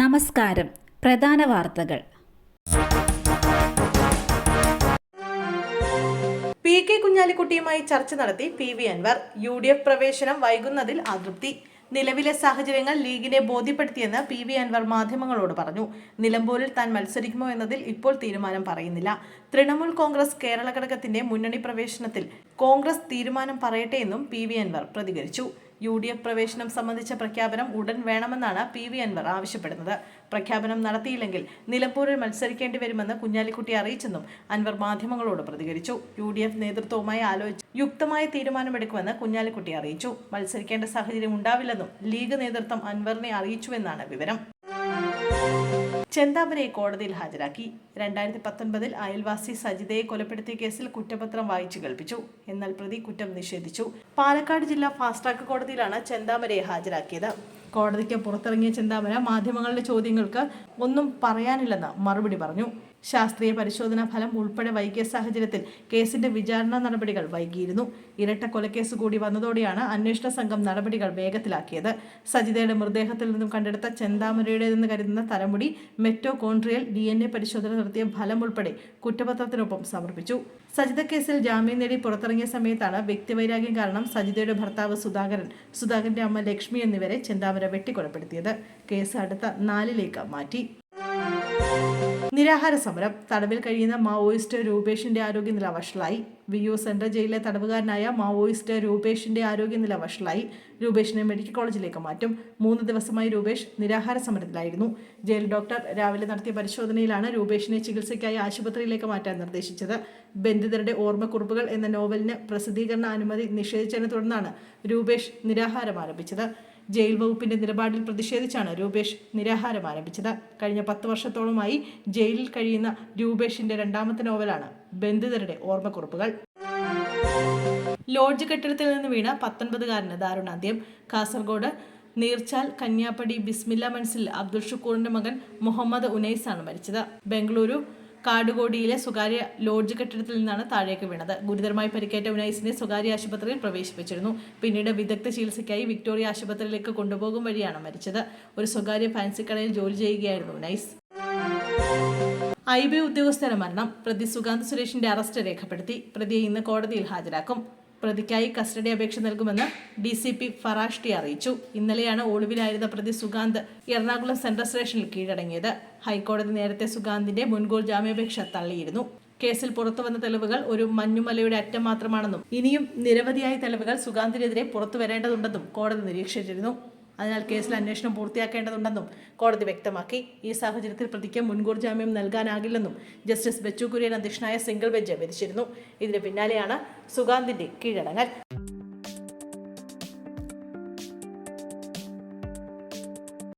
നമസ്കാരം. പ്രധാന വാർത്തകൾ. പി കെ കുഞ്ഞാലിക്കുട്ടിയുമായി ചർച്ച നടത്തി P V Anwar. U D F പ്രവേശനം വൈകുന്നതിൽ അതൃപ്തി. നിലവിലെ സാഹചര്യങ്ങൾ ലീഗിനെ ബോധ്യപ്പെടുത്തിയെന്ന് പി വി അൻവർ മാധ്യമങ്ങളോട് പറഞ്ഞു. നിലമ്പൂരിൽ താൻ മത്സരിക്കുമോ എന്നതിൽ ഇപ്പോൾ തീരുമാനം പറയുന്നില്ല. തൃണമൂൽ കോൺഗ്രസ് കേരള ഘടകത്തിന്റെ മുന്നണി പ്രവേശനത്തിൽ കോൺഗ്രസ് തീരുമാനം പറയട്ടെ എന്നും പി വി അൻവർ പ്രതികരിച്ചു. യു ഡി എഫ് പ്രവേശനം സംബന്ധിച്ച പ്രഖ്യാപനം ഉടൻ വേണമെന്നാണ് പി വി അൻവർ ആവശ്യപ്പെടുന്നത്. പ്രഖ്യാപനം നടത്തിയില്ലെങ്കിൽ നിലമ്പൂരിൽ മത്സരിക്കേണ്ടി വരുമെന്ന് കുഞ്ഞാലിക്കുട്ടി അറിയിച്ചെന്നും അൻവർ മാധ്യമങ്ങളോട് പ്രതികരിച്ചു. യു ഡി എഫ് നേതൃത്വവുമായി ആലോചിച്ച് യുക്തമായ തീരുമാനമെടുക്കുമെന്ന് കുഞ്ഞാലിക്കുട്ടി അറിയിച്ചു. മത്സരിക്കേണ്ട സാഹചര്യം ഉണ്ടാവില്ലെന്നും ലീഗ് നേതൃത്വം അൻവറിനെ അറിയിച്ചുവെന്നാണ് വിവരം. ചെന്താമരയെ കോടതിയിൽ ഹാജരാക്കി. രണ്ടായിരത്തി പത്തൊൻപതിൽ അയൽവാസി സജിതയെ കൊലപ്പെടുത്തിയ കേസിൽ കുറ്റപത്രം വായിച്ചു കേൾപ്പിച്ചു. എന്നാൽ പ്രതി കുറ്റം നിഷേധിച്ചു. പാലക്കാട് ജില്ലാ ഫാസ്റ്റ് ട്രാക്ക് കോടതിയിലാണ് ചെന്താമരയെ ഹാജരാക്കിയത്. കോടതിക്ക് പുറത്തിറങ്ങിയ ചെന്താമര മാധ്യമങ്ങളുടെ ചോദ്യങ്ങൾക്ക് ഒന്നും പറയാനില്ലെന്ന് മറുപടി പറഞ്ഞു. ശാസ്ത്രീയ പരിശോധനാ ഫലം ഉൾപ്പെടെ വൈകിയ സാഹചര്യത്തിൽ കേസിന്റെ വിചാരണ നടപടികൾ വൈകിയിരുന്നു. ഇരട്ട കൊലക്കേസ് കൂടി വന്നതോടെയാണ് അന്വേഷണ സംഘം നടപടികൾ വേഗത്തിലാക്കിയത്. സജിതയുടെ മൃതദേഹത്തിൽ നിന്നും കണ്ടെടുത്ത ചെന്താമരയുടേതെന്ന് കരുതുന്ന തലമുടി മെറ്റോകോൺട്രിയൽ ഡി എൻ എ പരിശോധന നടത്തിയ ഫലം ഉൾപ്പെടെ കുറ്റപത്രത്തിനൊപ്പം സമർപ്പിച്ചു. സജിത കേസിൽ ജാമ്യം നേടി പുറത്തിറങ്ങിയ സമയത്താണ് വ്യക്തിവൈരാഗ്യം കാരണം സജിതയുടെ ഭർത്താവ് സുധാകരൻ സുധാകരന്റെ അമ്മ ലക്ഷ്മി എന്നിവരെ ചെന്താമര വെട്ടിക്കൊലപ്പെടുത്തിയത്. കേസ് അടുത്ത നാലിലേക്ക് മാറ്റി. നിരാഹാര സമരം. തടവിൽ കഴിയുന്ന മാവോയിസ്റ്റ് രൂപേഷിന്റെ ആരോഗ്യനില വഷളായി. വിയു സെൻട്രൽ ജയിലിലെ തടവുകാരനായ മാവോയിസ്റ്റ് രൂപേഷിന്റെ ആരോഗ്യനില വഷളായി. രൂപേഷിനെ മെഡിക്കൽ കോളേജിലേക്ക് മാറ്റും. മൂന്ന് ദിവസമായി രൂപേഷ് നിരാഹാര സമരത്തിലായിരുന്നു. ജയിൽ ഡോക്ടർ രാവിലെ നടത്തിയ പരിശോധനയിലാണ് രൂപേഷിനെ ചികിത്സയ്ക്കായി ആശുപത്രിയിലേക്ക് മാറ്റാൻ നിർദ്ദേശിച്ചത്. ബന്ധിതരുടെ ഓർമ്മക്കുറിപ്പുകൾ എന്ന നോവലിന് പ്രസിദ്ധീകരണ അനുമതി നിഷേധിച്ചതിനെ തുടർന്നാണ് രൂപേഷ് നിരാഹാരം ആരംഭിച്ചത്. ജയിൽ വകുപ്പിന്റെ നിലപാടിൽ പ്രതിഷേധിച്ചാണ് രൂപേഷ് നിരാഹാരം ആരംഭിച്ചത്. കഴിഞ്ഞ പത്ത് വർഷത്തോളമായി ജയിലിൽ കഴിയുന്ന രൂപേഷിന്റെ രണ്ടാമത്തെ നോവലാണ് ബന്ധിതരുടെ ഓർമ്മക്കുറിപ്പുകൾ. ലോഡ്ജ് കെട്ടിടത്തിൽ നിന്ന് വീണ പത്തൊൻപതുകാരന് ദാരുണാന്ത്യം. കാസർഗോഡ് നീർച്ചാൽ കന്യാപ്പടി ബിസ്മില്ല മൻസിൽ അബ്ദുൾ ഷുക്കൂറിന്റെ മകൻ മുഹമ്മദ് ഉനൈസാണ് മരിച്ചത്. ബംഗളൂരു കാടുകോടിയിലെ സ്വകാര്യ ലോഡ്ജ് കെട്ടിടത്തിൽ നിന്നാണ് താഴേക്ക് വീണത്. ഗുരുതരമായി പരിക്കേറ്റ ഉനൈസിനെ സ്വകാര്യ ആശുപത്രിയിൽ പ്രവേശിപ്പിച്ചിരുന്നു. പിന്നീട് വിദഗ്ധ ചികിത്സയ്ക്കായി വിക്ടോറിയ ആശുപത്രിയിലേക്ക് കൊണ്ടുപോകും വഴിയാണ് മരിച്ചത്. ഒരു സ്വകാര്യ ഫാൻസി കടയിൽ ജോലി ചെയ്യുകയായിരുന്നു ഉനൈസ്. ഐ ബി ഉദ്യോഗസ്ഥരുടെ മരണം. പ്രതി സുഗാന്ത് സുരേഷിന്റെ അറസ്റ്റ് രേഖപ്പെടുത്തി. പ്രതിയെ ഇന്ന് കോടതിയിൽ ഹാജരാക്കും. പ്രതിക്കായി കസ്റ്റഡി അപേക്ഷ നൽകുമെന്ന് ഡി സി പി ഫറാഷ്ടി അറിയിച്ചു. ഇന്നലെയാണ് ഒളിവിലായിരുന്ന പ്രതി സുഗാന്ത് എറണാകുളം സെൻട്രൽ സ്റ്റേഷനിൽ കീഴടങ്ങിയത്. ഹൈക്കോടതി നേരത്തെ സുഗാന്തിന്റെ മുൻകൂർ ജാമ്യാപേക്ഷ തള്ളിയിരുന്നു. കേസിൽ പുറത്തുവന്ന തെളിവുകൾ ഒരു മഞ്ഞുമലയുടെ അറ്റം മാത്രമാണെന്നും ഇനിയും നിരവധിയായ തെളിവുകൾ സുഗാന്തിനെതിരെ പുറത്തു വരേണ്ടതുണ്ടെന്നും കോടതി നിരീക്ഷിച്ചിരുന്നു. അതിനാൽ കേസിൽ അന്വേഷണം പൂർത്തിയാക്കേണ്ടതുണ്ടെന്നും കോടതി വ്യക്തമാക്കി. ഈ സാഹചര്യത്തിൽ പ്രതിക്ക് മുൻകൂർ ജാമ്യം നൽകാനാകില്ലെന്നും ജസ്റ്റിസ് ബച്ചു കുര്യൻ അധ്യക്ഷനായ സിംഗിൾ ബെഞ്ച് വിധിച്ചിരുന്നു. ഇതിന് പിന്നാലെയാണ് സുഗാന്തിന്റെ കീഴടങ്ങൽ.